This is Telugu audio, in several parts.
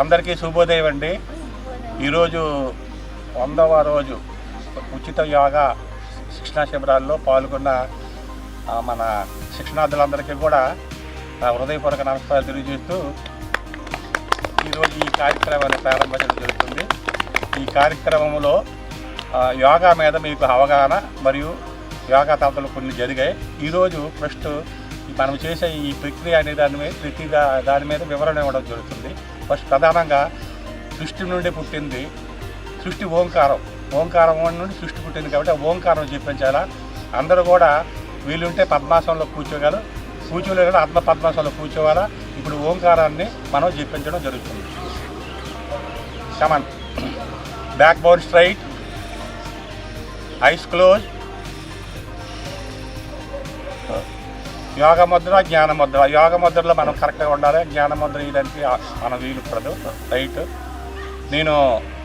అందరికీ శుభోదయం అండి. ఈరోజు వందవ రోజు ఉచిత యోగా శిక్షణా శిబిరాల్లో పాల్గొన్న మన శిక్షణార్థులందరికీ కూడా నా హృదయపూర్వక నమస్కారాలు తెలియజేస్తూ ఈరోజు ఈ కార్యక్రమాన్ని ప్రారంభించడం జరుగుతుంది. ఈ కార్యక్రమంలో యోగా మీద మీకు అవగాహన మరియు యోగా తరగతులు కొన్ని జరిగాయి. ఈరోజు ఫస్ట్ మనం చేసే ఈ ప్రక్రియ అనే దాని మీద ప్రతి దాని మీద వివరణ ఇవ్వడం జరుగుతుంది. ఫస్ట్ ప్రధానంగా సృష్టి నుండి పుట్టింది. సృష్టి ఓంకారం. ఓంకారం నుండి సృష్టి పుట్టింది కాబట్టి ఆ ఓంకారం చెప్పించాలా అందరూ కూడా వీలుంటే పద్మాసనంలో కూర్చోగలరు. కూర్చోలేరు కూడా ఆత్మ పద్మాసనంలో కూర్చోవాలా? ఇప్పుడు ఓంకారాన్ని మనం చెప్పించడం జరుగుతుంది. Come on backbone straight eyes close yoga Mudra జ్ఞాన ముద్ర. యోగ ముద్రలో మనం కరెక్ట్గా ఉండాలి. జ్ఞాన ముద్ర ఇదంటే మనం వీలు పడదు. రైట్. నేను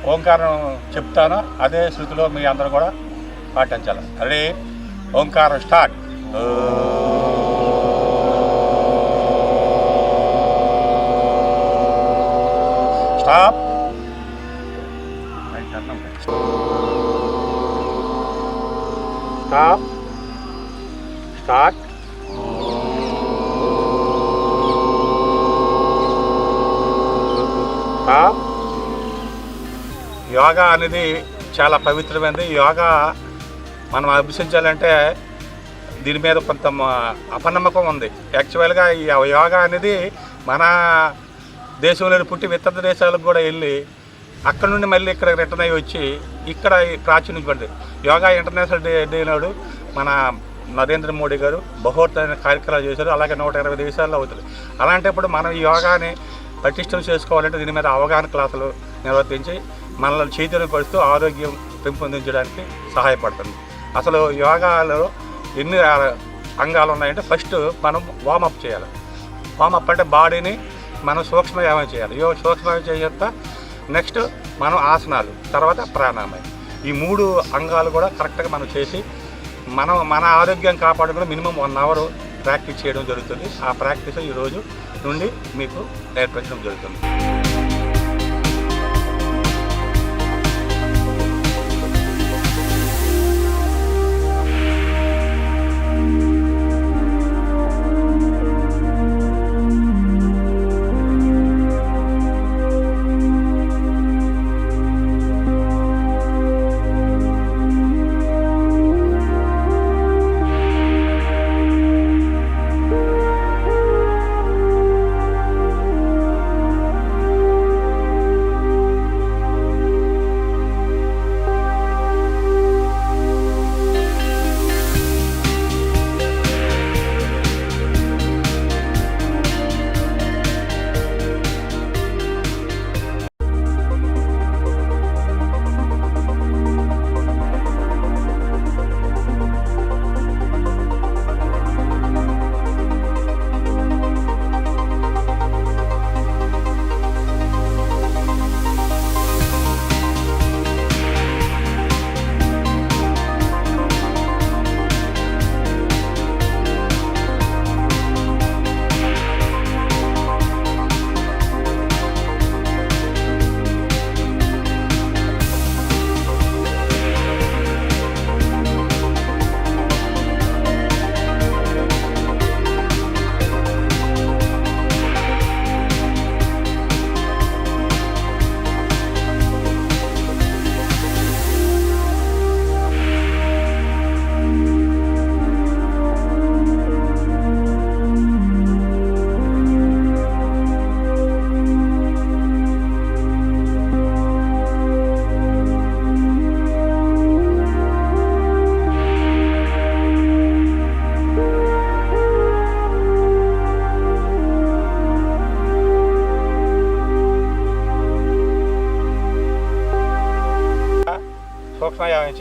ఓంకారం చెప్తాను. అదే శృతిలో మీ అందరూ కూడా పాటించాలి. రెడీ? ఓంకారం start. Stop. Stop. Start. Yoga అనేది చాలా పవిత్రమైనది. యోగా మనం అభ్యసించాలంటే దీని మీద కొంత అపనమ్మకం ఉంది. యాక్చువల్గా ఈ యోగా అనేది మన దేశంలోని పుట్టి ఇతర దేశాలకు కూడా వెళ్ళి అక్కడ నుండి మళ్ళీ ఇక్కడ రిటర్న్ అయ్యి వచ్చి ఇక్కడ ఈ పడింది యోగా ఇంటర్నేషనల్ డే డే నాడు మన నరేంద్ర మోడీ గారు బహోత్తమైన కార్యక్రమాలు చేశారు. అలాగే నూట ఇరవై దేశాల్లో అవుతుంది. అలాంటప్పుడు మనం యోగాని పటిష్టం చేసుకోవాలంటే దీని మీద అవగాహన క్లాసులు నిర్వర్తించి మనల్ని చైతన్యపరుస్తూ ఆరోగ్యం పెంపొందించడానికి సహాయపడుతుంది. అసలు యోగాలో ఎన్ని అంగాలు ఉన్నాయంటే ఫస్ట్ మనం వామప్ చేయాలి. వామప్ అంటే బాడీని మనం సూక్ష్మయామం చేయాలి. యో సూక్ష్మయామం చేయాక నెక్స్ట్ మనం ఆసనాలు తర్వాత ప్రాణాయామం. ఈ మూడు అంగాలు కూడా కరెక్ట్గా మనం చేసి మనం మన ఆరోగ్యం కాపాడుకుని మినిమం వన్ అవర్ ప్రాక్టీస్ చేయడం జరుగుతుంది. ఆ ప్రాక్టీస్ ఈ రోజు నుండి మీకు నేర్పించడం జరుగుతుంది.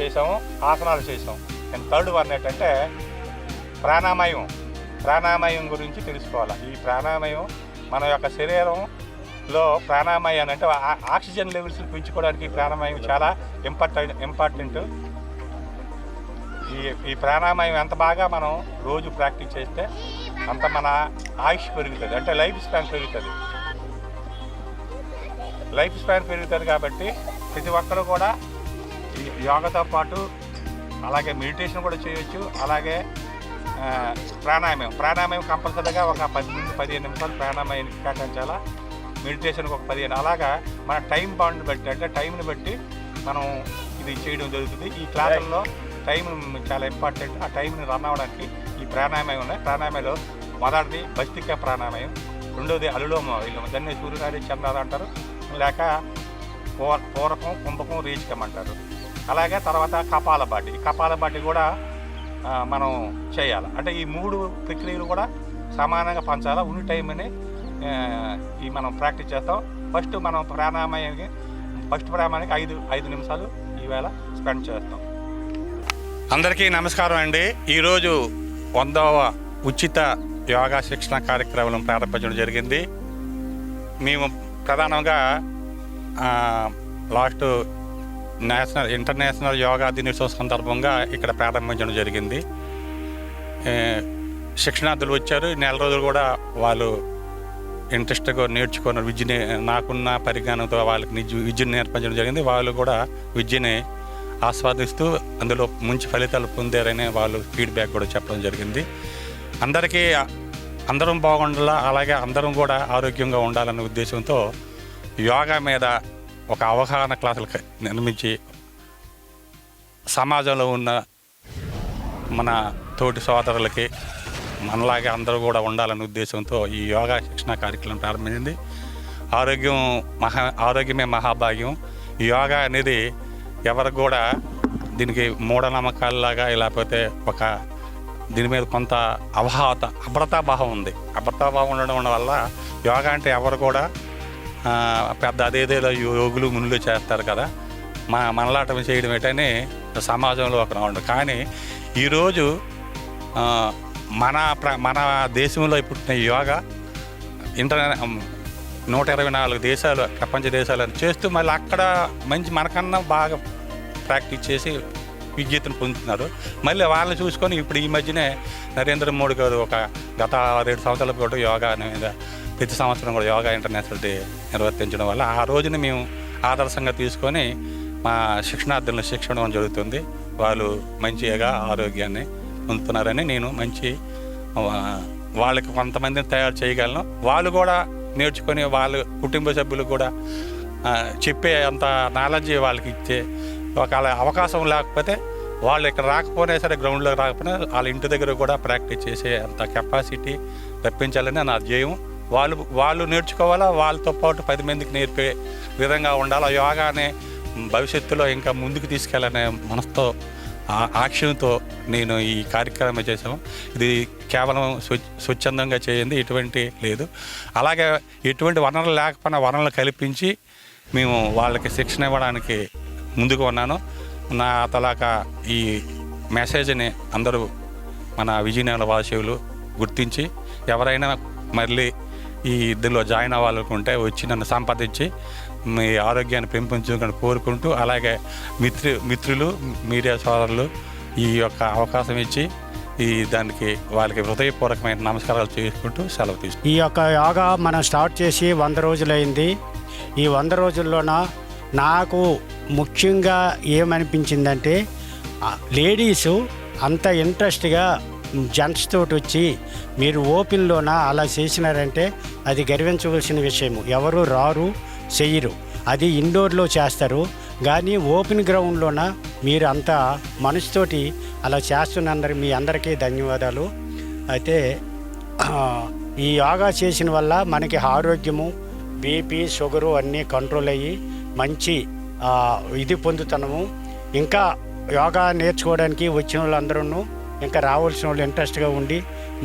చేసాము ఆసనాలు చేసాం అండ్ థర్డ్ వన్ ఏంటంటే ప్రాణామయం ప్రాణామయం గురించి తెలుసుకోవాలి. ఈ ప్రాణామయం మన యొక్క శరీరంలో ప్రాణామయం అంటే ఆ- ఆక్సిజన్ లెవెల్స్ పెంచుకోవడానికి ప్రాణామయం చాలా ఇంపార్టెంట్ ఇంపార్టెంట్. ఈ ఈ ప్రాణామయం ఎంత బాగా మనం రోజు ప్రాక్టీస్ చేస్తే అంత మన ఆయుష్ పెరుగుతుంది. అంటే లైఫ్ స్పాన్ పెరుగుతుంది. లైఫ్ స్పాన్ పెరుగుతుంది కాబట్టి ప్రతి ఒక్కరు కూడా యోగాతో పాటు అలాగే మెడిటేషన్ కూడా చేయొచ్చు. అలాగే ప్రాణాయామం. ప్రాణాయామం కంపల్సరీగా ఒక పది నుండి పదిహేను నిమిషాలు ప్రాణాయామం కేటాయించాలా? మెడిటేషన్కి ఒక పదిహేను. అలాగా మన టైం బాండ్ బట్టి అంటే టైంని బట్టి మనం ఇది చేయడం జరుగుతుంది. ఈ క్లాసుల్లో టైం చాలా ఇంపార్టెంట్. ఆ టైంని రన్ అవ్వడానికి ఈ ప్రాణాయామం ఉన్నాయి. ప్రాణాయామంలో మొదటిది భస్తిక ప్రాణాయామం. రెండోది అలులోమ వీళ్ళు దాన్ని సూర్యనాడి చంద్రాలు అంటారు. లేక పూర్వకం పూరకం కుంభకం రీచకం అంటారు. అలాగే తర్వాత కపాల కపాలబాటి కపాల కూడా మనం చేయాలి. అంటే ఈ మూడు ప్రక్రియలు కూడా సమానంగా పంచాలా? ఉన్న టైంని ఈ మనం ప్రాక్టీస్ చేస్తాం. ఫస్ట్ మనం ప్రాణాయామానికి ఫస్ట్ ప్రాణాయామానికి ఐదు ఐదు నిమిషాలు ఈవేళ స్పెండ్ చేస్తాం. అందరికీ నమస్కారం అండి. ఈరోజు వందవ ఉచిత యోగా శిక్షణ కార్యక్రమం ప్రారంభించడం జరిగింది. మేము ప్రధానంగా లాస్ట్ నేషనల్ ఇంటర్నేషనల్ యోగా దినోత్సవం సందర్భంగా ఇక్కడ ప్రారంభించడం జరిగింది. శిక్షణార్థులు వచ్చారు. నెల రోజులు కూడా వాళ్ళు ఇంట్రెస్ట్గా నేర్చుకున్న విద్యని నాకున్న పరిజ్ఞానంతో వాళ్ళకి నిజ విద్యను నేర్పించడం జరిగింది. వాళ్ళు కూడా విద్యని ఆస్వాదిస్తూ అందులో మంచి ఫలితాలు పొందారనే వాళ్ళు ఫీడ్బ్యాక్ కూడా చెప్పడం జరిగింది. అందరికీ అందరం బాగుండాలా? అలాగే అందరం కూడా ఆరోగ్యంగా ఉండాలనే ఉద్దేశంతో యోగా మీద ఒక అవగాహన క్లాసులు నిర్మించి సమాజంలో ఉన్న మన తోటి సోదరులకి మనలాగే అందరూ కూడా ఉండాలనే ఉద్దేశంతో ఈ యోగా శిక్షణ కార్యక్రమం ప్రారంభించింది. ఆరోగ్యం మహా ఆరోగ్యమే మహాభాగ్యం. ఈ యోగా అనేది ఎవరికి కూడా దీనికి మూఢనమ్మకాలలాగా లేకపోతే ఒక దీని మీద కొంత అవహాత అభ్రతాభావం ఉంది. అభ్రతాభావం ఉండడం వల్ల యోగా అంటే ఎవరు కూడా పెద్ద అదేదేదో యోగులు మునులు చేస్తారు కదా. మా మనలాటం చేయడం ఏంటని సమాజంలో ఒక రావడం కానీ ఈరోజు మన ప్ర మన దేశంలో పుట్టిన యోగా ఇంటర్నెట్ నూట ఇరవై నాలుగు దేశాలు ప్రపంచ దేశాలు చేస్తూ మళ్ళీ అక్కడ మంచి మనకన్నా బాగా ప్రాక్టీస్ చేసి విద్యతను పొందుతున్నారు. మళ్ళీ వాళ్ళని చూసుకొని ఇప్పుడు ఈ మధ్యనే నరేంద్ర మోడీ గారు ఒక గత రెండు సంవత్సరాల పాటు యోగా మీద ప్రతి సంవత్సరం కూడా యోగా ఇంటర్నేషనల్ డే నిర్వర్తించడం వల్ల ఆ రోజున మేము ఆదర్శంగా తీసుకొని మా శిక్షణార్థులను శిక్షణం జరుగుతుంది. వాళ్ళు మంచిగా ఆరోగ్యాన్ని పొందుతున్నారని నేను మంచి వాళ్ళకి కొంతమందిని తయారు చేయగలను. వాళ్ళు కూడా నేర్చుకొని వాళ్ళ కుటుంబ సభ్యులు కూడా చెప్పే అంత నాలెడ్జ్ వాళ్ళకి ఇచ్చే ఒకవేళ అవకాశం లేకపోతే వాళ్ళు ఇక్కడ రాకపోయినా సరే గ్రౌండ్లో రాకపోయినా వాళ్ళ ఇంటి దగ్గర కూడా ప్రాక్టీస్ చేసే అంత కెపాసిటీ రప్పించాలని నా ధ్యేయం. వాళ్ళు వాళ్ళు నేర్చుకోవాలా? వాళ్ళతో పాటు పది మందికి నేర్పే విధంగా ఉండాలి? ఆ యోగానే భవిష్యత్తులో ఇంకా ముందుకు తీసుకెళ్ళనే మనసుతో ఆక్షన్తో నేను ఈ కార్యక్రమం చేశాము ఇది కేవలం స్వచ్ఛందంగా చేయండి ఎటువంటి లేదు. అలాగే ఎటువంటి వనరులు లేకపోయినా వనరులు కల్పించి మేము వాళ్ళకి శిక్షణ ఇవ్వడానికి ముందుకు ఉన్నాను. నా తలాక ఈ మెసేజ్ని అందరూ మన విజయనగర వాసేవులు గుర్తించి ఎవరైనా మళ్ళీ ఈ ఇద్దరిలో జాయిన్ అవ్వాలనుకుంటే వచ్చి నన్ను సంపాదించి మీ ఆరోగ్యాన్ని పెంపొంచుకొని కోరుకుంటూ అలాగే మిత్రు మిత్రులు మీడియా సోదరులు ఈ యొక్క అవకాశం ఇచ్చి ఈ దానికి వాళ్ళకి హృదయపూర్వకమైన నమస్కారాలు చేసుకుంటూ సెలవు తీసుకు ఈ యొక్క యోగా మనం స్టార్ట్ చేసి వంద రోజులైంది. ఈ వంద రోజుల్లోన నాకు ముఖ్యంగా ఏమనిపించిందంటే లేడీసు అంత ఇంట్రెస్ట్గా జెంట్స్ తోటి వచ్చి మీరు ఓపెన్లోన అలా చేసినారంటే అది గర్వించవలసిన విషయము. ఎవరు రారు చెయ్యరు. అది ఇండోర్లో చేస్తారు. కానీ ఓపెన్ గ్రౌండ్లోన మీరు అంతా మనసుతోటి అలా చేస్తున్నందరి మీ అందరికీ ధన్యవాదాలు. అయితే ఈ యోగా చేసిన వల్ల మనకి ఆరోగ్యము బీపీ షుగరు అన్నీ కంట్రోల్ అయ్యి మంచి ఇది పొందుతున్నాము. ఇంకా యోగా నేర్చుకోవడానికి వచ్చిన వాళ్ళందరూ ఇంకా రావాల్సిన వాళ్ళు ఇంట్రెస్ట్గా ఉండి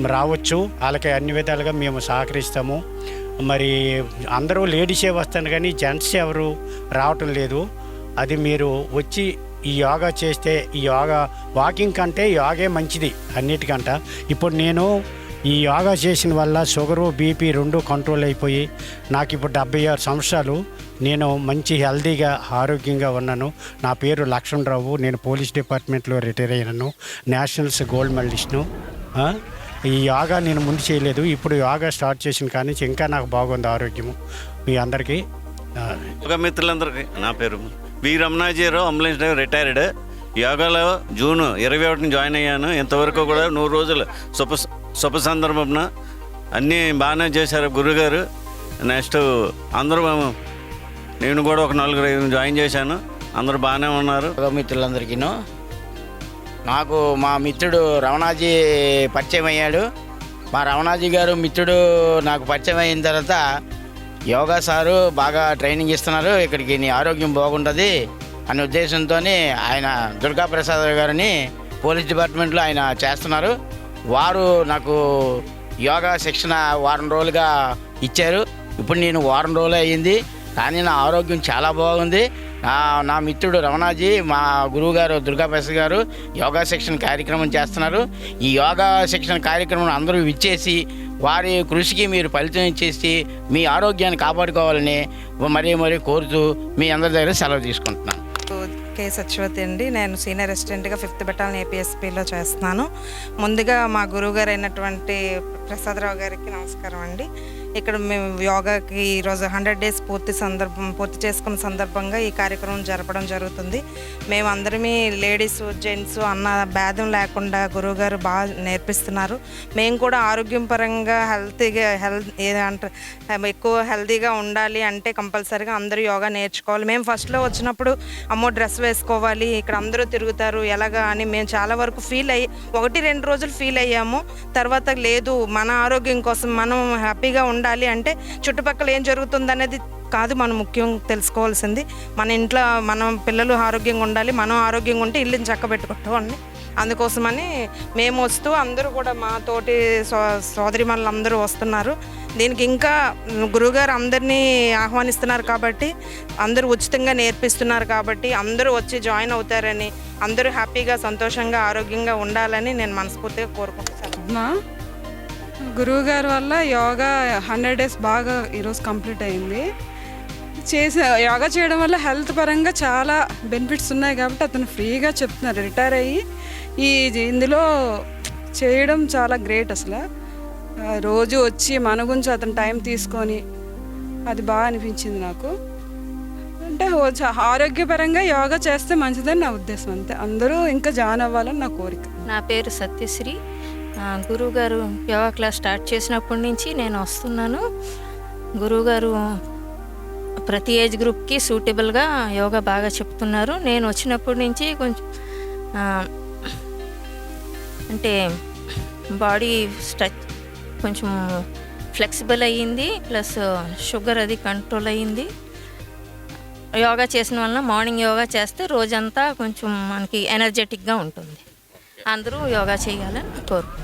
రావచ్చు. వాళ్ళకి అన్ని విధాలుగా మేము సహకరిస్తాము. మరి అందరూ లేడీసే వస్తాను కానీ జెంట్స్ ఎవరు రావటం లేదు. అది మీరు వచ్చి ఈ యోగా చేస్తే ఈ యోగా వాకింగ్ కంటే యోగే మంచిది అన్నిటికంట. ఇప్పుడు నేను ఈ యోగా చేసిన వల్ల షుగరు బీపీ రెండు కంట్రోల్ అయిపోయి నాకు ఇప్పుడు డెబ్బై ఆరు సంవత్సరాలు. నేను మంచి హెల్దీగా ఆరోగ్యంగా ఉన్నాను. నా పేరు లక్ష్మణరావు. నేను పోలీస్ డిపార్ట్మెంట్లో రిటైర్ అయినాను. నేషనల్స్ గోల్డ్ మెడలిస్ట్ను. ఈ యోగా నేను ముందు చేయలేదు. ఇప్పుడు యోగా స్టార్ట్ చేసిన కానీ ఇంకా నాకు బాగుంది ఆరోగ్యము. మీ అందరికీ యోగా మిత్రులందరికీ నా పేరు V Ramanajirao ambulance driver retired. యోగాలో జూన్ ఇరవై ఒకటిని జాయిన్ అయ్యాను. ఇంతవరకు కూడా నూరు రోజులు సూపర్ శుభ సందర్భంన అన్నీ బాగానే చేశారు గురుగారు. నెక్స్ట్ అందరూ నేను కూడా ఒక నలుగురు ఐదు జాయిన్ చేశాను. అందరూ బాగానే ఉన్నారు. యోగా మిత్రులందరికీను నాకు మా మిత్రుడు రమణాజీ పరిచయం అయ్యాడు. మా రమణాజీ గారు మిత్రుడు నాకు పరిచయం అయిన తర్వాత యోగా సారు బాగా ట్రైనింగ్ ఇస్తున్నారు. ఇక్కడికి నీ ఆరోగ్యం బాగుంటుంది అనే ఉద్దేశంతో ఆయన దుర్గా ప్రసాద్ గారిని పోలీస్ డిపార్ట్మెంట్లో ఆయన చేస్తున్నారు. వారు నాకు యోగా శిక్షణ వారం రోజులుగా ఇచ్చారు. ఇప్పుడు నేను వారం రోజులు అయ్యింది. కానీ నా ఆరోగ్యం చాలా బాగుంది. నా నా మిత్రుడు రమణాజీ మా గురువు గారు దుర్గాప్రసాద్ గారు యోగా శిక్షణ కార్యక్రమం చేస్తున్నారు. ఈ యోగా శిక్షణ కార్యక్రమం అందరూ ఇచ్చేసి వారి కృషికి మీరు ఫలితం ఇచ్చేసి మీ ఆరోగ్యాన్ని కాపాడుకోవాలని మరీ మరీ కోరుతూ మీ అందరి దగ్గర సెలవు తీసుకుంటున్నాను. కే సత్యవతి అండి. నేను సీనియర్ అసిస్టెంట్గా ఫిఫ్త్ బెటాలియన్ ఏపీఎస్పీలో చేస్తున్నాను. ముందుగా మా గురువుగారు అయినటువంటి ప్రసాదరావు గారికి నమస్కారం అండి. ఇక్కడ మేము యోగాకి ఈరోజు హండ్రెడ్ డేస్ పూర్తి సందర్భం పూర్తి చేసుకున్న సందర్భంగా ఈ కార్యక్రమం జరపడం జరుగుతుంది. మేము అందరమీ లేడీస్ జెంట్స్ అన్న భేదం లేకుండా గురువుగారు బాగా నేర్పిస్తున్నారు. మేము కూడా ఆరోగ్యం పరంగా హెల్తీగా హెల్త్ ఏదంటారు ఎక్కువ హెల్తీగా ఉండాలి అంటే కంపల్సరీగా అందరూ యోగా నేర్చుకోవాలి. మేము ఫస్ట్లో వచ్చినప్పుడు అమ్మో డ్రెస్ వేసుకోవాలి ఇక్కడ అందరూ తిరుగుతారు ఎలాగా అని మేము చాలా వరకు ఫీల్ అయ్యి ఒకటి రెండు రోజులు ఫీల్ అయ్యాము. తర్వాత లేదు మన ఆరోగ్యం కోసం మనం హ్యాపీగా ఉండాలి అంటే చుట్టుపక్కల ఏం జరుగుతుంది అనేది కాదు మనం ముఖ్యం తెలుసుకోవాల్సింది. మన ఇంట్లో మనం పిల్లలు ఆరోగ్యంగా ఉండాలి మనం ఆరోగ్యంగా ఉంటే ఇల్లుని చక్కబెట్టుకుంటాం అందుకోసమని మేము వస్తూ అందరూ కూడా మా తోటి సో సోదరి అందరూ వస్తున్నారు. దీనికి ఇంకా గురువుగారు అందరినీ ఆహ్వానిస్తున్నారు కాబట్టి అందరూ ఉచితంగా నేర్పిస్తున్నారు కాబట్టి అందరూ వచ్చి జాయిన్ అవుతారని అందరూ హ్యాపీగా సంతోషంగా ఆరోగ్యంగా ఉండాలని నేను మనస్ఫూర్తిగా కోరుకుంటున్నాను. గురువు గారి వల్ల యోగా హండ్రెడ్ డేస్ బాగా ఈరోజు కంప్లీట్ అయింది. చేసే యోగా చేయడం వల్ల హెల్త్ పరంగా చాలా బెనిఫిట్స్ ఉన్నాయి కాబట్టి అతను ఫ్రీగా చెప్తున్నారు రిటైర్ అయ్యి. ఈ ఇందులో చేయడం చాలా గ్రేట్ అసలు. రోజు వచ్చి మన గురించి అతను టైం తీసుకొని అది బాగా అనిపించింది నాకు. అంటే ఆరోగ్యపరంగా యోగా చేస్తే మంచిదని నా ఉద్దేశం అంతే. అందరూ ఇంకా జాయిన్ అవ్వాలని నా కోరిక. నా పేరు సత్యశ్రీ. గురువుగారు యోగా క్లాస్ స్టార్ట్ చేసినప్పటి నుంచి నేను వస్తున్నాను. గురువుగారు ప్రతి ఏజ్ గ్రూప్కి సూటబుల్గా యోగా బాగా చెప్తున్నారు. నేను వచ్చినప్పటి నుంచి కొంచెం అంటే బాడీ స్ట్రచ్ కొంచెం ఫ్లెక్సిబుల్ అయ్యింది. ప్లస్ షుగర్ అది కంట్రోల్ అయ్యింది. యోగా చేసిన వలన మార్నింగ్ యోగా చేస్తే రోజంతా కొంచెం మనకి ఎనర్జెటిక్గా ఉంటుంది. అందరూ యోగా చేయాలని కోరుకుంటున్నాను